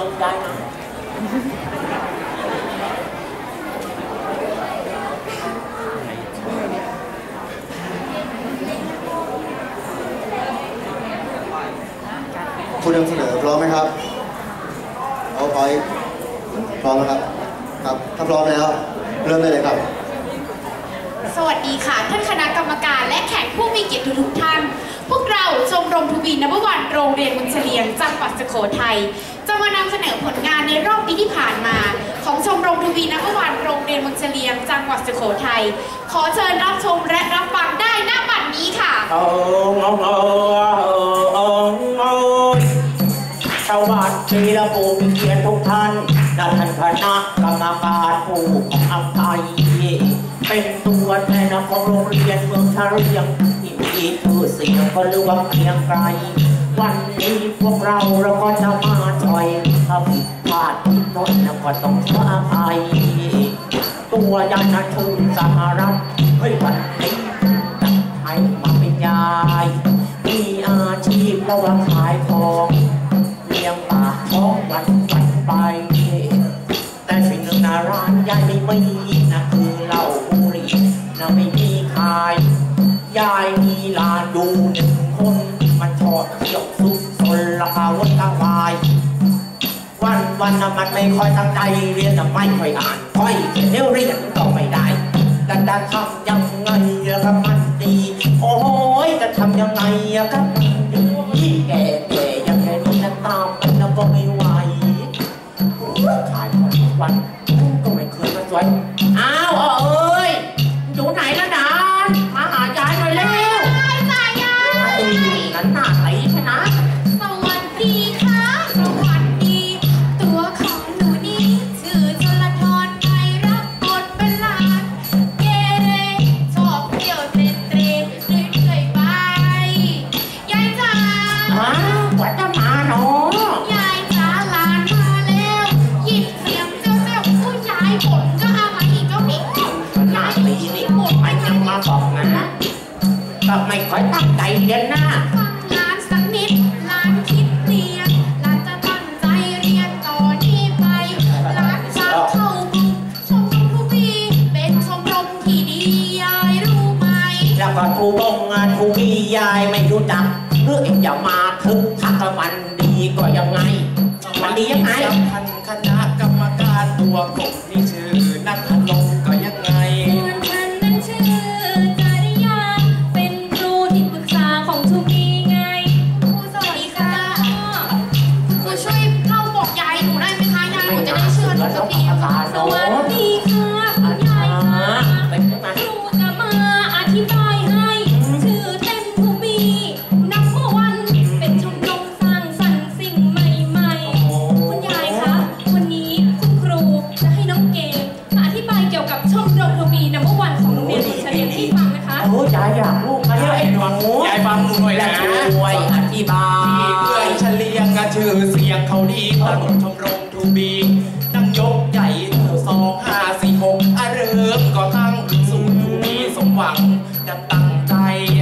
ต้มได้นะผู้นำเสนอพร้อมไหมครับ เอาพอยพร้อมนะครับ ครับ ถ้าพร้อมแล้ว เริ่มได้เลยครับ สวัสดีค่ะ ท่านคณะกรรมการและแขกผู้มีเกียรติทุกๆท่าน พวกเราชมรมทูบีนับวันโรงเรียนมุนเฉลียงจังหวัดสุโขทัยจะ มานำเสนอผลงานในรอบปีที่ผ่านมา ของชมรมทูบีนับวันโรงเรียนมุนเฉลียงจังหวัดสุโขทัยขอเชิญรับชมและรับฟังได้หน้าบัดนี้ค่ะเออเออเออเออเออสวัสดีและผู้มีเกียรติทุกท่านและท่านคณะกรรมการผู้องอภัยเป็นตัวแทนของโรงเรียนเมืองชาเรียง มีชื่อเสียงก็รือว่าเพียงไกลวันนี้พวกเราเราก็จะมาช่วยถ้าผิดพลาดนิดหน่อยแล้วก็ต้องขออภัยตัวยันนะชื่อสหรัฐเฮ้ยวันนี้ตั้งไทยมาเป็นยาย มีอาชีพระว่าขายของเลี้ยงปากท้องวันวันไปแต่สิ่งหนึ่งนะร้านยายไม่มีนะ นะมันไม่ค่อยตั้งใจเรียนน่ไม่ค่อยอ่านค่อยเขียนเรียนก็ไม่ได้ดันดันทำยังไงอะครับมันดี โอ้ยจะทำยังไงอะครับนดีแก่แก่ยังแค่นี้นะตามมันแล้วก็ไม่ไหวขายหมดทุกวันก็ไม่เคยมาสวยอ้าว ยายอยากรู้ไหมไอ้หนูยายฟังหนูหน่อยและนะช่วยอธิบาที่เพื่อนยเฉลียงก็ชื่อเสียงเขาดีตั้งชมรมทูบีนั่งยกใหญ่เท่าสองห้าสี่หกอาเริ่มก็ตั้งสู่ทูบีสมหวังดังตั้งใจ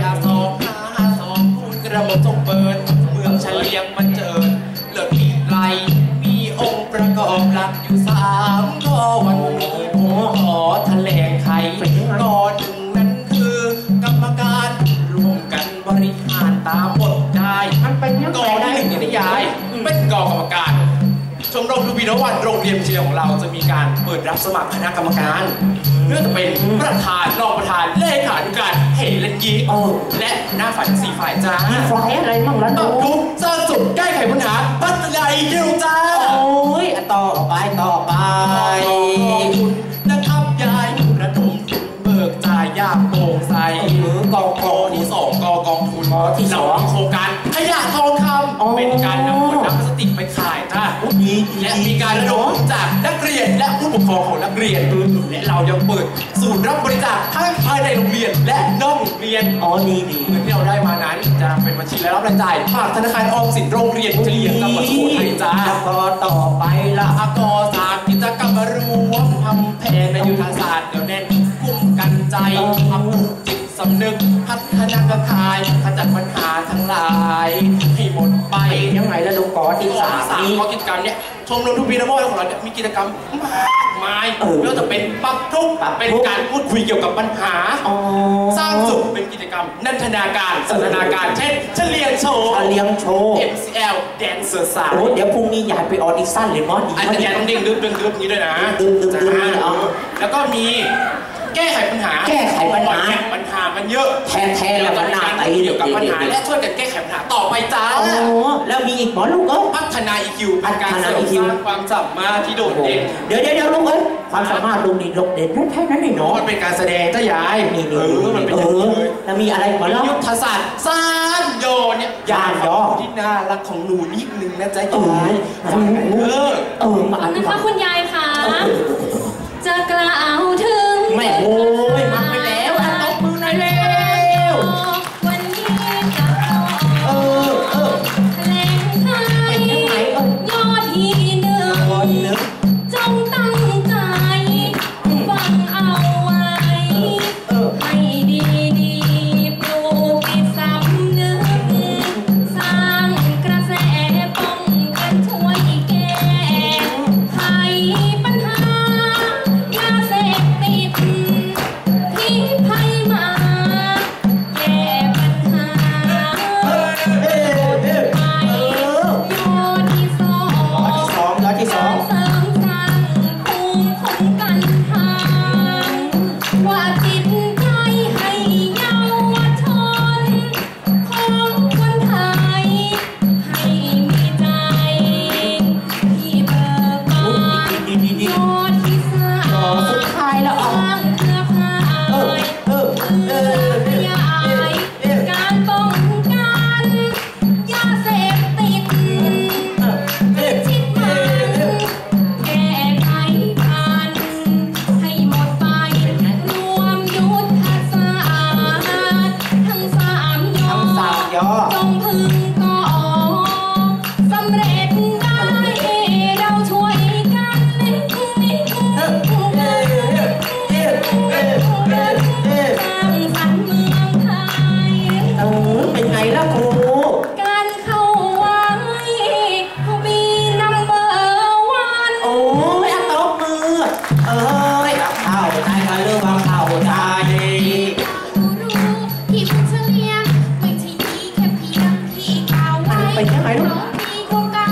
อาสองห้าสองพูดกระบบส่งเปิด เมืองเฉลียงมันเจิดเลิศมีไกลมีองค์ประกอบหลักอยู่สามก็วันนี้ผมขอแถลงไขก่อน เป็นยังก่ไงอนได้หนึ่งเนี่ยนิยายเป็นกองกรรมการ ชมรมทูบีนวันโรงเรียนเชียงของเราจะมีการเปิดรับสมัครคณะกรรมการเพื่อจะเป็นประธานรองประธานเลขาธิการเฮเลนยีและหน้าฝ่ายทั้งสี่ฝ่ายจ้ามีไฟอะไรมั่งล่ะหตนูอบทุกข์สร้างสุขแก้ไขปัญหาพัฒนาอีกคิวจ้าโอ้ยอะต่อไปต่อไป เป็นการนำขวดน้ำพลาสติกไปขายจ้าดีและมีการระดมจากนักเรียนและผู้ปกครองของนักเรียนและเรายังเปิดศูนย์รับบริจาคทั้งภายในโรงเรียนและนอกโรงเรียนอ๋อดีดีเงินที่เราได้มานั้นจะเป็นบัญชีรายรับรายจ่ายฝากธนาคารออมสินโรงเรียนเฉลียจังหวัดสุโขทัยจ้าแล้วก็ต่อไปละอากอศาสตร์กิจกรรมรวมทำแผนในยุทธศาสตร์เดี๋ยวแน่นกุ้มกันใจทำจิตสำนึกพัฒนากระคายขจัดปัญ ไปยังไงแล้วลูกกอที่สามสามนี้ข้อกิจกรรมเนี่ยชมรมทุกปีนะโมของเราเนี่ยมีกิจกรรมมากมายเออไม่ว่าจะเป็นปรับทุกข์ปรับทุกข์เป็นการพูดคุยเกี่ยวกับปัญหาอ๋อสร้างสุขเป็นกิจกรรม นันทนาการสันทนาการเช่นเฉลียงโชว์เฉลียงโชว์ MCL แดนเซอร์สายโอ้เดี๋ยวพรุ่งนี้ยายไปออดิชั่นเลยมอดีอันมากนี้ต้องเด้งดึ๊บดึ๊บดึ๊บนี้ด้วยนะดึ๊บดึ๊บดึ๊บนี่เหรอแล้วก็มี แก้ไขปัญหาแก้ไขปัญหา ปัญหามันเยอะแทนแทนแล้วก็หน้าไตเกี่ยวกับปัญหาและช่วยกันแก้ไขปัญหาต่อไปจ้าอ๋อแล้วมีอีกหมอลูกเอ้ยพัฒนา EQ เป็นการพัฒนาเสริม EQ สร้างความสามารถที่โดดเด่นเดี๋ยวเดี๋ยวเดี๋ยวลูกเอ้ยความสามารถลุงนี่ลกเด่นแค่นั้นนี่เนาะเนาะมันเป็นการแสดงเจ้ายายนี่เอนี่อมันเป็นเออย่างอนี้เลยแล้วมีอะไรหมอเล่ายุทธศาสตร์สานโยเนี่ยย่านย่อที่น่ารักของหนูนิดนึงนะจ๊ะเออยายทำเออเออมาอธินะบาคะยคุณยายคะเออจะกล่าวถึง แล่าวไป็นยังไงลูกเรามีโครงการ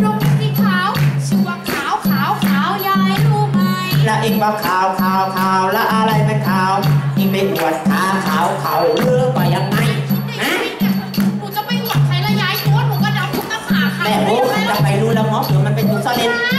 โรงสีขาวชื่อว่าขาวขาวขาวยายรู้ไหมและเองว่าขาวขาวขาวและอะไรเป็นขาวเองไปอวดขาขาวขาวเลือกไปยังไงฮะหมเนี่ยหนูจะไปอวดใครละยายตัวหนูก็ดำทุกหน้าขาขาวแต่โอ้จะไปรู้แล้วเนาะเดี๋ยวมันเป็นตุสเลนเล่น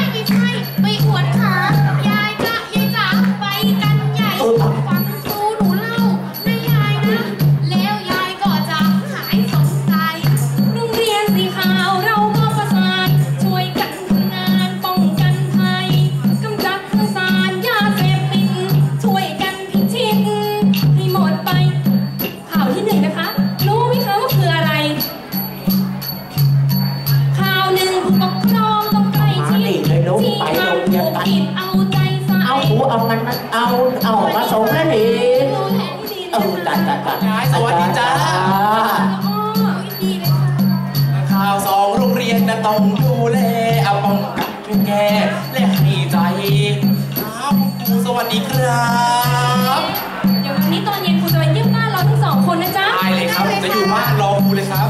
เลยครับ